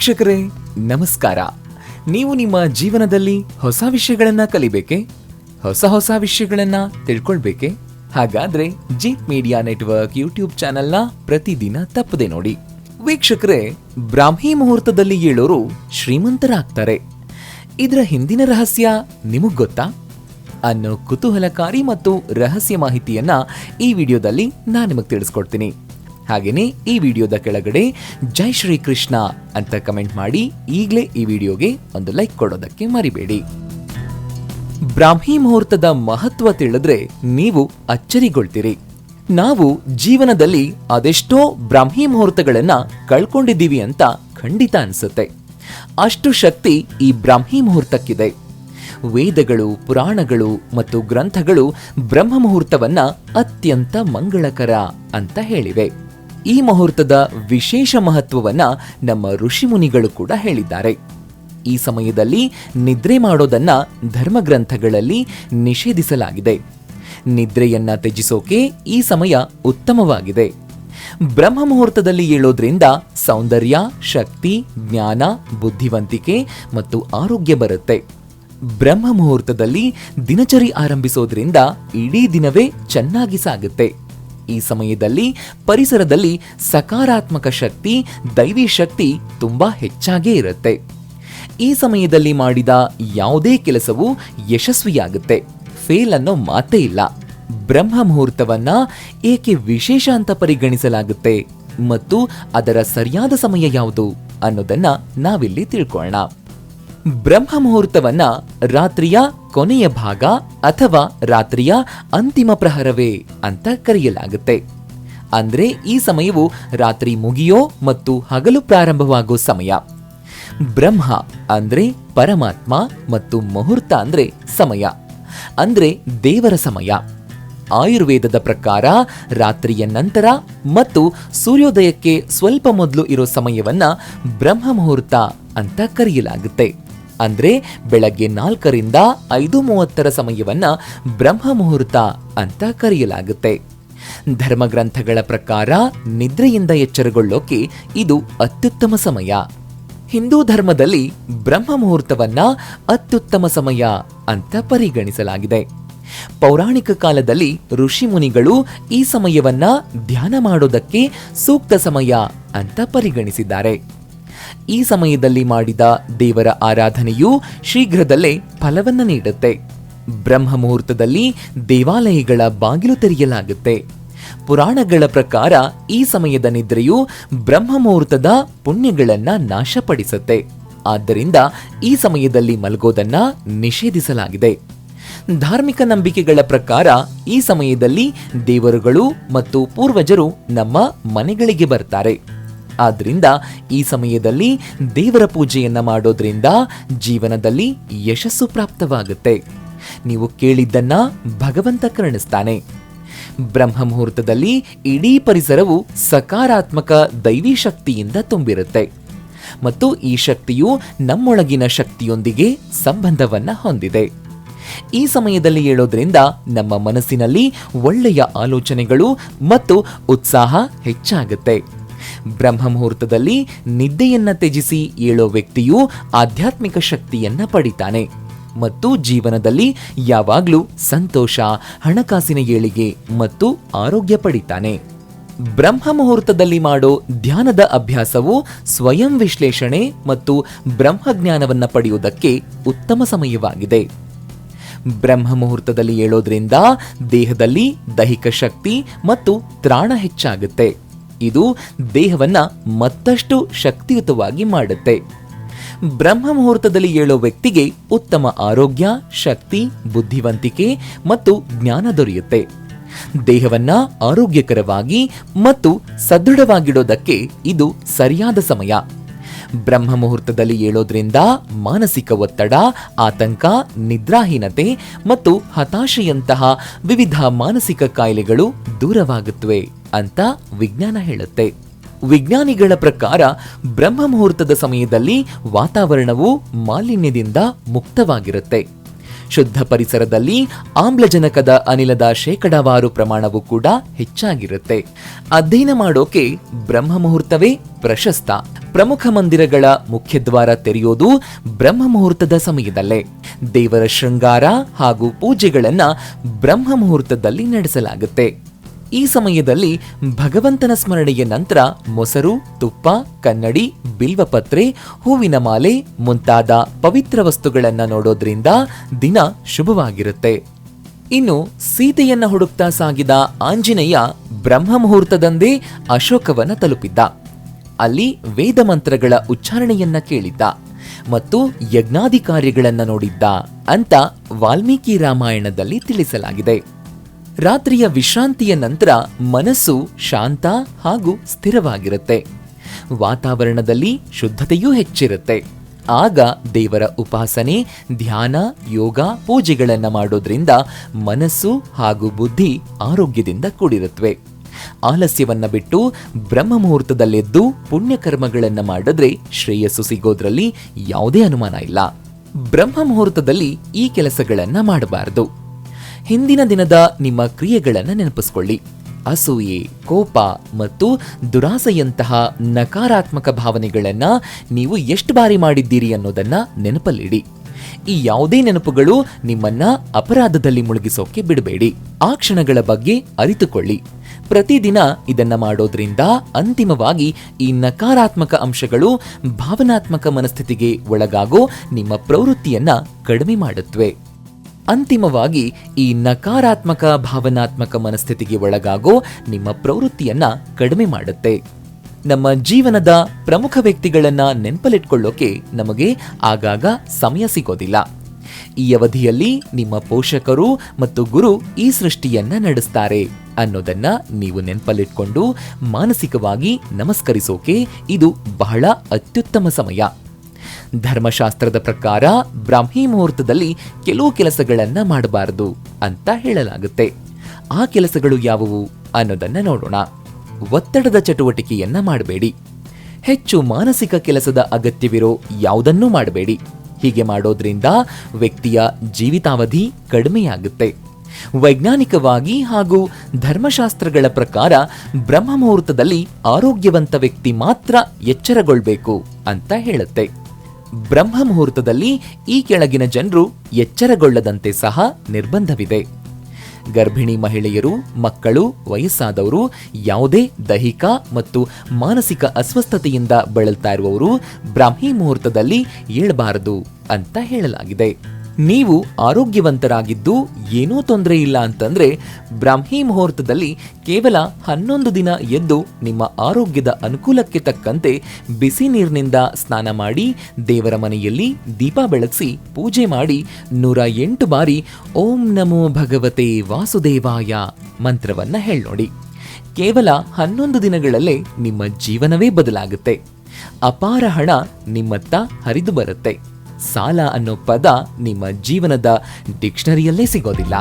ವೀಕ್ಷಕರೇ, ನಮಸ್ಕಾರ. ನೀವು ನಿಮ್ಮ ಜೀವನದಲ್ಲಿ ಹೊಸ ವಿಷಯಗಳನ್ನ ಕಲಿಬೇಕೆ? ಹೊಸ ಹೊಸ ವಿಷಯಗಳನ್ನ ತಿಳ್ಕೊಳ್ಬೇಕೆ? ಹಾಗಾದ್ರೆ ಜೀತ್ ಮೀಡಿಯಾ ನೆಟ್ವರ್ಕ್ ಯೂಟ್ಯೂಬ್ ಚಾನೆಲ್ನ ಪ್ರತಿದಿನ ತಪ್ಪದೆ ನೋಡಿ. ವೀಕ್ಷಕರೇ, ಬ್ರಾಹ್ಮಿ ಮುಹೂರ್ತದಲ್ಲಿ ಏಳೋರು ಶ್ರೀಮಂತರಾಗ್ತಾರೆ. ಇದರ ಹಿಂದಿನ ರಹಸ್ಯ ನಿಮಗ್ ಗೊತ್ತಾ? ಅನ್ನೋ ಕುತೂಹಲಕಾರಿ ಮತ್ತು ರಹಸ್ಯ ಮಾಹಿತಿಯನ್ನ ಈ ವಿಡಿಯೋದಲ್ಲಿ ನಾನು ನಿಮಗೆ ತಿಳಿಸ್ಕೊಡ್ತೀನಿ. ಹಾಗೇನೇ ಈ ವಿಡಿಯೋದ ಕೆಳಗಡೆ ಜೈ ಶ್ರೀ ಕೃಷ್ಣ ಅಂತ ಕಮೆಂಟ್ ಮಾಡಿ ಈಗಲೇ ಈ ವಿಡಿಯೋಗೆ ಒಂದು ಲೈಕ್ ಕೊಡೋದಕ್ಕೆ ಮರಿಬೇಡಿ. ಬ್ರಾಹ್ಮಿ ಮುಹೂರ್ತದ ಮಹತ್ವ ತಿಳಿದ್ರೆ ನೀವು ಅಚ್ಚರಿಗೊಳ್ತೀರಿ. ನಾವು ಜೀವನದಲ್ಲಿ ಅದೆಷ್ಟೋ ಬ್ರಾಹ್ಮಿ ಮುಹೂರ್ತಗಳನ್ನ ಕಳ್ಕೊಂಡಿದ್ದೀವಿ ಅಂತ ಖಂಡಿತ ಅನಿಸುತ್ತೆ. ಅಷ್ಟು ಶಕ್ತಿ ಈ ಬ್ರಾಹ್ಮಿ ಮುಹೂರ್ತಕ್ಕಿದೆ. ವೇದಗಳು, ಪುರಾಣಗಳು ಮತ್ತು ಗ್ರಂಥಗಳು ಬ್ರಹ್ಮ ಮುಹೂರ್ತವನ್ನ ಅತ್ಯಂತ ಮಂಗಳಕರ ಅಂತ ಹೇಳಿವೆ. ಈ ಮುಹೂರ್ತದ ವಿಶೇಷ ಮಹತ್ವವನ್ನ ನಮ್ಮ ಋಷಿಮುನಿಗಳು ಕೂಡ ಹೇಳಿದ್ದಾರೆ. ಈ ಸಮಯದಲ್ಲಿ ನಿದ್ರೆ ಮಾಡೋದನ್ನ ಧರ್ಮಗ್ರಂಥಗಳಲ್ಲಿ ನಿಷೇಧಿಸಲಾಗಿದೆ. ನಿದ್ರೆಯನ್ನ ತ್ಯಜಿಸೋಕೆ ಈ ಸಮಯ ಉತ್ತಮವಾಗಿದೆ. ಬ್ರಹ್ಮ ಮುಹೂರ್ತದಲ್ಲಿ ಏಳೋದ್ರಿಂದ ಸೌಂದರ್ಯ, ಶಕ್ತಿ, ಜ್ಞಾನ, ಬುದ್ಧಿವಂತಿಕೆ ಮತ್ತು ಆರೋಗ್ಯ ಬರುತ್ತೆ. ಬ್ರಹ್ಮ ಮುಹೂರ್ತದಲ್ಲಿ ದಿನಚರಿ ಆರಂಭಿಸೋದ್ರಿಂದ ಇಡೀ ದಿನವೇ ಚೆನ್ನಾಗಿ ಸಾಗುತ್ತೆ. ಈ ಸಮಯದಲ್ಲಿ ಪರಿಸರದಲ್ಲಿ ಸಕಾರಾತ್ಮಕ ಶಕ್ತಿ, ದೈವಿ ಶಕ್ತಿ ತುಂಬಾ ಹೆಚ್ಚಾಗೇ ಇರುತ್ತೆ. ಈ ಸಮಯದಲ್ಲಿ ಮಾಡಿದ ಯಾವುದೇ ಕೆಲಸವು ಯಶಸ್ವಿಯಾಗುತ್ತೆ. ಫೇಲ್ ಅನ್ನೋ ಮಾತೇ ಇಲ್ಲ. ಬ್ರಹ್ಮ ಮುಹೂರ್ತವನ್ನ ಏಕೆ ವಿಶೇಷ ಅಂತ ಪರಿಗಣಿಸಲಾಗುತ್ತೆ ಮತ್ತು ಅದರ ಸರಿಯಾದ ಸಮಯ ಯಾವುದು ಅನ್ನೋದನ್ನ ನಾವಿಲ್ಲಿ ತಿಳ್ಕೊಳ್ಳೋಣ ಬ್ರಹ್ಮ ಮುಹೂರ್ತವನ್ನ ರಾತ್ರಿಯ ಕೊನೆಯ ಭಾಗ ಅಥವಾ ರಾತ್ರಿಯ ಅಂತಿಮ ಪ್ರಹರವೇ ಅಂತ ಕರೆಯಲಾಗುತ್ತೆ. ಅಂದ್ರೆ ಈ ಸಮಯವು ರಾತ್ರಿ ಮುಗಿಯೋ ಮತ್ತು ಹಗಲು ಪ್ರಾರಂಭವಾಗೋ ಸಮಯ. ಬ್ರಹ್ಮ ಅಂದ್ರೆ ಪರಮಾತ್ಮ ಮತ್ತು ಮುಹೂರ್ತ ಅಂದ್ರೆ ಸಮಯ. ಅಂದ್ರೆ ದೇವರ ಸಮಯ. ಆಯುರ್ವೇದದ ಪ್ರಕಾರ ರಾತ್ರಿಯ ನಂತರ ಮತ್ತು ಸೂರ್ಯೋದಯಕ್ಕೆ ಸ್ವಲ್ಪ ಮೊದಲು ಇರೋ ಸಮಯವನ್ನ ಬ್ರಹ್ಮ ಮುಹೂರ್ತ ಅಂತ ಕರೆಯಲಾಗುತ್ತೆ. ಅಂದ್ರೆ ಬೆಳಗ್ಗೆ ನಾಲ್ಕರಿಂದ ಐದು ಮೂವತ್ತರ ಸಮಯವನ್ನ ಬ್ರಹ್ಮ ಮುಹೂರ್ತ ಅಂತ ಕರೆಯಲಾಗುತ್ತೆ. ಧರ್ಮಗ್ರಂಥಗಳ ಪ್ರಕಾರ ನಿದ್ರೆಯಿಂದ ಎಚ್ಚರಗೊಳ್ಳೋಕೆ ಇದು ಅತ್ಯುತ್ತಮ ಸಮಯ. ಹಿಂದೂ ಧರ್ಮದಲ್ಲಿ ಬ್ರಹ್ಮ ಮುಹೂರ್ತವನ್ನ ಅತ್ಯುತ್ತಮ ಸಮಯ ಅಂತ ಪರಿಗಣಿಸಲಾಗಿದೆ. ಪೌರಾಣಿಕ ಕಾಲದಲ್ಲಿ ಋಷಿ ಮುನಿಗಳು ಈ ಸಮಯವನ್ನ ಧ್ಯಾನ ಮಾಡೋದಕ್ಕೆ ಸೂಕ್ತ ಸಮಯ ಅಂತ ಪರಿಗಣಿಸಿದ್ದಾರೆ. ಈ ಸಮಯದಲ್ಲಿ ಮಾಡಿದ ದೇವರ ಆರಾಧನೆಯು ಶೀಘ್ರದಲ್ಲೇ ಫಲವನ್ನು ನೀಡುತ್ತೆ. ಬ್ರಹ್ಮ ಮುಹೂರ್ತದಲ್ಲಿ ದೇವಾಲಯಗಳ ಬಾಗಿಲು ತೆರೆಯಲಾಗುತ್ತೆ. ಪುರಾಣಗಳ ಪ್ರಕಾರ ಈ ಸಮಯದ ನಿದ್ರೆಯು ಬ್ರಹ್ಮ ಮುಹೂರ್ತದ ಪುಣ್ಯಗಳನ್ನ ನಾಶಪಡಿಸುತ್ತೆ. ಆದ್ದರಿಂದ ಈ ಸಮಯದಲ್ಲಿ ಮಲಗೋದನ್ನ ನಿಷೇಧಿಸಲಾಗಿದೆ. ಧಾರ್ಮಿಕ ನಂಬಿಕೆಗಳ ಪ್ರಕಾರ ಈ ಸಮಯದಲ್ಲಿ ದೇವರುಗಳು ಮತ್ತು ಪೂರ್ವಜರು ನಮ್ಮ ಮನೆಗಳಿಗೆ ಬರ್ತಾರೆ. ಆದ್ರಿಂದ ಈ ಸಮಯದಲ್ಲಿ ದೇವರ ಪೂಜೆಯನ್ನ ಮಾಡೋದ್ರಿಂದ ಜೀವನದಲ್ಲಿ ಯಶಸ್ಸು ಪ್ರಾಪ್ತವಾಗುತ್ತೆ. ನೀವು ಕೇಳಿದ್ದನ್ನ ಭಗವಂತ ಕರುಣಿಸ್ತಾನೆ. ಬ್ರಹ್ಮ ಮುಹೂರ್ತದಲ್ಲಿ ಇಡೀ ಪರಿಸರವು ಸಕಾರಾತ್ಮಕ ದೈವಿ ಶಕ್ತಿಯಿಂದ ತುಂಬಿರುತ್ತೆ. ಮತ್ತು ಈ ಶಕ್ತಿಯು ನಮ್ಮೊಳಗಿನ ಶಕ್ತಿಯೊಂದಿಗೆ ಸಂಬಂಧವನ್ನ ಹೊಂದಿದೆ. ಈ ಸಮಯದಲ್ಲಿ ಹೇಳೋದ್ರಿಂದ ನಮ್ಮ ಮನಸ್ಸಿನಲ್ಲಿ ಒಳ್ಳೆಯ ಆಲೋಚನೆಗಳು ಮತ್ತು ಉತ್ಸಾಹ ಹೆಚ್ಚಾಗುತ್ತೆ. ಬ್ರಹ್ಮ ಮುಹೂರ್ತದಲ್ಲಿ ನಿದ್ದೆಯನ್ನ ತ್ಯಜಿಸಿ ಏಳೋ ವ್ಯಕ್ತಿಯು ಆಧ್ಯಾತ್ಮಿಕ ಶಕ್ತಿಯನ್ನ ಪಡಿತಾನೆ. ಮತ್ತು ಜೀವನದಲ್ಲಿ ಯಾವಾಗಲೂ ಸಂತೋಷ, ಹಣಕಾಸಿನ ಏಳಿಗೆ ಮತ್ತು ಆರೋಗ್ಯ ಪಡಿತಾನೆ. ಬ್ರಹ್ಮ ಮುಹೂರ್ತದಲ್ಲಿ ಮಾಡೋ ಧ್ಯಾನದ ಅಭ್ಯಾಸವು ಸ್ವಯಂ ವಿಶ್ಲೇಷಣೆ ಮತ್ತು ಬ್ರಹ್ಮಜ್ಞಾನವನ್ನು ಪಡೆಯುವುದಕ್ಕೆ ಉತ್ತಮ ಸಮಯವಾಗಿದೆ. ಬ್ರಹ್ಮ ಮುಹೂರ್ತದಲ್ಲಿ ಏಳೋದ್ರಿಂದ ದೇಹದಲ್ಲಿ ದೈಹಿಕ ಶಕ್ತಿ ಮತ್ತು ತ್ರಾಣ ಹೆಚ್ಚಾಗುತ್ತೆ. ಇದು ದೇಹವನ್ನ ಮತ್ತಷ್ಟು ಶಕ್ತಿಯುತವಾಗಿ ಮಾಡುತ್ತೆ. ಬ್ರಹ್ಮ ಮುಹೂರ್ತದಲ್ಲಿ ಏಳೋ ವ್ಯಕ್ತಿಗೆ ಉತ್ತಮ ಆರೋಗ್ಯ, ಶಕ್ತಿ, ಬುದ್ಧಿವಂತಿಕೆ ಮತ್ತು ಜ್ಞಾನ ದೊರೆಯುತ್ತೆ. ದೇಹವನ್ನ ಆರೋಗ್ಯಕರವಾಗಿ ಮತ್ತು ಸದೃಢವಾಗಿಡೋದಕ್ಕೆ ಇದು ಸರಿಯಾದ ಸಮಯ. ಬ್ರಹ್ಮ ಮುಹೂರ್ತದಲ್ಲಿ ಏಳೋದ್ರಿಂದ ಮಾನಸಿಕ ಒತ್ತಡ, ಆತಂಕ, ನಿದ್ರಾಹೀನತೆ ಮತ್ತು ಹತಾಶೆಯಂತಹ ವಿವಿಧ ಮಾನಸಿಕ ಕಾಯಿಲೆಗಳು ದೂರವಾಗುತ್ತವೆ ಅಂತ ವಿಜ್ಞಾನ ಹೇಳುತ್ತೆ. ವಿಜ್ಞಾನಿಗಳ ಪ್ರಕಾರ ಬ್ರಹ್ಮ ಮುಹೂರ್ತದ ಸಮಯದಲ್ಲಿ ವಾತಾವರಣವು ಮಾಲಿನ್ಯದಿಂದ ಮುಕ್ತವಾಗಿರುತ್ತೆ. ಶುದ್ಧ ಪರಿಸರದಲ್ಲಿ ಆಮ್ಲಜನಕದ ಅನಿಲದ ಶೇಕಡಾವಾರು ಪ್ರಮಾಣವು ಕೂಡ ಹೆಚ್ಚಾಗಿರುತ್ತೆ. ಅಧ್ಯಯನ ಮಾಡೋಕೆ ಬ್ರಹ್ಮ ಮುಹೂರ್ತವೇ ಪ್ರಶಸ್ತ. ಪ್ರಮುಖ ಮಂದಿರಗಳ ಮುಖ್ಯದ್ವಾರ ತೆರೆಯೋದು ಬ್ರಹ್ಮ ಮುಹೂರ್ತದ ಸಮಯದಲ್ಲೇ. ದೇವರ ಶೃಂಗಾರ ಹಾಗೂ ಪೂಜೆಗಳನ್ನ ಬ್ರಹ್ಮ ಮುಹೂರ್ತದಲ್ಲಿ ನಡೆಸಲಾಗುತ್ತೆ. ಈ ಸಮಯದಲ್ಲಿ ಭಗವಂತನ ಸ್ಮರಣೆಯ ನಂತರ ಮೊಸರು, ತುಪ್ಪ, ಕನ್ನಡಿ, ಬಿಲ್ವಪತ್ರೆ, ಹೂವಿನ ಮಾಲೆ ಮುಂತಾದ ಪವಿತ್ರ ವಸ್ತುಗಳನ್ನು ನೋಡೋದ್ರಿಂದ ದಿನ ಶುಭವಾಗಿರುತ್ತೆ. ಇನ್ನು ಸೀತೆಯನ್ನ ಹುಡುಕ್ತಾ ಸಾಗಿದ ಆಂಜನೇಯ ಬ್ರಹ್ಮ ಮುಹೂರ್ತದಂದೇ ಅಶೋಕವನ ತಲುಪಿದ್ದ. ಅಲ್ಲಿ ವೇದ ಮಂತ್ರಗಳ ಉಚ್ಚಾರಣೆಯನ್ನ ಕೇಳಿದ್ದ ಮತ್ತು ಯಜ್ಞಾದಿ ಕಾರ್ಯಗಳನ್ನ ನೋಡಿದ್ದ ಅಂತ ವಾಲ್ಮೀಕಿ ರಾಮಾಯಣದಲ್ಲಿ ತಿಳಿಸಲಾಗಿದೆ. ರಾತ್ರಿಯ ವಿಶ್ರಾಂತಿಯ ನಂತರ ಮನಸ್ಸು ಶಾಂತ ಹಾಗೂ ಸ್ಥಿರವಾಗಿರುತ್ತೆ. ವಾತಾವರಣದಲ್ಲಿ ಶುದ್ಧತೆಯೂ ಹೆಚ್ಚಿರುತ್ತೆ. ಆಗ ದೇವರ ಉಪಾಸನೆ, ಧ್ಯಾನ, ಯೋಗ, ಪೂಜೆಗಳನ್ನು ಮಾಡೋದ್ರಿಂದ ಮನಸ್ಸು ಹಾಗೂ ಬುದ್ಧಿ ಆರೋಗ್ಯದಿಂದ ಕೂಡಿರುತ್ತವೆ ಆಲಸ್ಯವನ್ನ ಬಿಟ್ಟು ಬ್ರಹ್ಮ ಮುಹೂರ್ತದಲ್ಲೆದ್ದು ಪುಣ್ಯಕರ್ಮಗಳನ್ನು ಮಾಡಿದ್ರೆ ಶ್ರೇಯಸ್ಸು ಸಿಗೋದ್ರಲ್ಲಿ ಯಾವುದೇ ಅನುಮಾನ ಇಲ್ಲ. ಬ್ರಹ್ಮ ಮುಹೂರ್ತದಲ್ಲಿ ಈ ಕೆಲಸಗಳನ್ನು ಮಾಡಬಾರದು. ಹಿಂದಿನ ದಿನದ ನಿಮ್ಮ ಕ್ರಿಯೆಗಳನ್ನು ನೆನಪಿಸ್ಕೊಳ್ಳಿ. ಅಸೂಯೆ, ಕೋಪ ಮತ್ತು ದುರಾಸೆಯಂತಹ ನಕಾರಾತ್ಮಕ ಭಾವನೆಗಳನ್ನು ನೀವು ಎಷ್ಟು ಬಾರಿ ಮಾಡಿದ್ದೀರಿ ಅನ್ನೋದನ್ನು ನೆನಪಲ್ಲಿಡಿ. ಈ ಯಾವುದೇ ನೆನಪುಗಳು ನಿಮ್ಮನ್ನ ಅಪರಾಧದಲ್ಲಿ ಮುಳುಗಿಸೋಕೆ ಬಿಡಬೇಡಿ. ಆ ಕ್ಷಣಗಳ ಬಗ್ಗೆ ಅರಿತುಕೊಳ್ಳಿ. ಪ್ರತಿದಿನ ಇದನ್ನ ಮಾಡೋದ್ರಿಂದ ಅಂತಿಮವಾಗಿ ಈ ನಕಾರಾತ್ಮಕ ಅಂಶಗಳು ಭಾವನಾತ್ಮಕ ಮನಸ್ಥಿತಿಗೆ ಒಳಗಾಗೋ ನಿಮ್ಮ ಪ್ರವೃತ್ತಿಯನ್ನ ಕಡಿಮೆ ಮಾಡುತ್ತವೆ ಅಂತಿಮವಾಗಿ ಈ ನಕಾರಾತ್ಮಕ, ಭಾವನಾತ್ಮಕ ಮನಸ್ಥಿತಿಗೆ ಒಳಗಾಗೋ ನಿಮ್ಮ ಪ್ರವೃತ್ತಿಯನ್ನ ಕಡಿಮೆ ಮಾಡುತ್ತೆ. ನಮ್ಮ ಜೀವನದ ಪ್ರಮುಖ ವ್ಯಕ್ತಿಗಳನ್ನ ನೆನಪಲ್ಲಿಟ್ಕೊಳ್ಳೋಕೆ ನಮಗೆ ಆಗಾಗ ಸಮಯ ಸಿಗೋದಿಲ್ಲ. ಈ ಅವಧಿಯಲ್ಲಿ ನಿಮ್ಮ ಪೋಷಕರು ಮತ್ತು ಗುರು ಈ ಸೃಷ್ಟಿಯನ್ನ ನಡೆಸ್ತಾರೆ ಅನ್ನೋದನ್ನ ನೀವು ನೆನಪಲ್ಲಿಟ್ಕೊಂಡು ಮಾನಸಿಕವಾಗಿ ನಮಸ್ಕರಿಸೋಕೆ ಇದು ಬಹಳ ಅತ್ಯುತ್ತಮ ಸಮಯ. ಧರ್ಮಶಾಸ್ತ್ರದ ಪ್ರಕಾರ ಬ್ರಾಹ್ಮಿ ಮುಹೂರ್ತದಲ್ಲಿ ಕೆಲವು ಕೆಲಸಗಳನ್ನ ಮಾಡಬಾರದು ಅಂತ ಹೇಳಲಾಗುತ್ತೆ. ಆ ಕೆಲಸಗಳು ಯಾವುವು ಅನ್ನೋದನ್ನ ನೋಡೋಣ. ಒತ್ತಡದ ಚಟುವಟಿಕೆಯನ್ನ ಮಾಡಬೇಡಿ. ಹೆಚ್ಚು ಮಾನಸಿಕ ಕೆಲಸದ ಅಗತ್ಯವಿರೋ ಯಾವುದನ್ನೂ ಮಾಡಬೇಡಿ. ಹೀಗೆ ಮಾಡೋದ್ರಿಂದ ವ್ಯಕ್ತಿಯ ಜೀವಿತಾವಧಿ ಕಡಿಮೆಯಾಗುತ್ತೆ. ವೈಜ್ಞಾನಿಕವಾಗಿ ಹಾಗೂ ಧರ್ಮಶಾಸ್ತ್ರಗಳ ಪ್ರಕಾರ ಬ್ರಹ್ಮ ಮುಹೂರ್ತದಲ್ಲಿ ಆರೋಗ್ಯವಂತ ವ್ಯಕ್ತಿ ಮಾತ್ರ ಎಚ್ಚರಗೊಳ್ಬೇಕು ಅಂತ ಹೇಳುತ್ತೆ. ಬ್ರಹ್ಮ ಮುಹೂರ್ತದಲ್ಲಿ ಈ ಕೆಳಗಿನ ಜನರು ಎಚ್ಚರಗೊಳ್ಳದಂತೆ ಸಹ ನಿರ್ಬಂಧವಿದೆ. ಗರ್ಭಿಣಿ ಮಹಿಳೆಯರು, ಮಕ್ಕಳು, ವಯಸ್ಸಾದವರು ಯಾವುದೇ ದೈಹಿಕ ಮತ್ತು ಮಾನಸಿಕ ಅಸ್ವಸ್ಥತೆಯಿಂದ ಬಳಲ್ತಾ ಇರುವವರು ಬ್ರಾಹ್ಮಿ ಮುಹೂರ್ತದಲ್ಲಿ ಏಳಬಾರದು ಅಂತ ಹೇಳಲಾಗಿದೆ. ನೀವು ಆರೋಗ್ಯವಂತರಾಗಿದ್ದು ಏನೂ ತೊಂದರೆ ಇಲ್ಲ ಅಂತಂದ್ರೆ ಬ್ರಾಹ್ಮಿ ಮುಹೂರ್ತದಲ್ಲಿ ಕೇವಲ ಹನ್ನೊಂದು ದಿನ ಎದ್ದು ನಿಮ್ಮ ಆರೋಗ್ಯದ ಅನುಕೂಲಕ್ಕೆ ತಕ್ಕಂತೆ ಬಿಸಿ ನೀರಿನಿಂದ ಸ್ನಾನ ಮಾಡಿ, ದೇವರ ಮನೆಯಲ್ಲಿ ದೀಪ ಬೆಳಗಿಸಿ ಪೂಜೆ ಮಾಡಿ ನೂರ ಎಂಟು ಬಾರಿ ಓಂ ನಮೋ ಭಗವತೆ ವಾಸುದೇವಾಯ ಮಂತ್ರವನ್ನ ಹೇಳ್ನೋಡಿ. ಕೇವಲ ಹನ್ನೊಂದು ದಿನಗಳಲ್ಲೇ ನಿಮ್ಮ ಜೀವನವೇ ಬದಲಾಗುತ್ತೆ. ಅಪಾರ ಹಣ ನಿಮ್ಮತ್ತ ಹರಿದು ಬರುತ್ತೆ. ಸಾಲ ಅನ್ನೋ ಪದ ನಿಮ್ಮ ಜೀವನದ ಡಿಕ್ಷನರಿಯಲ್ಲೇ ಸಿಗೋದಿಲ್ಲ.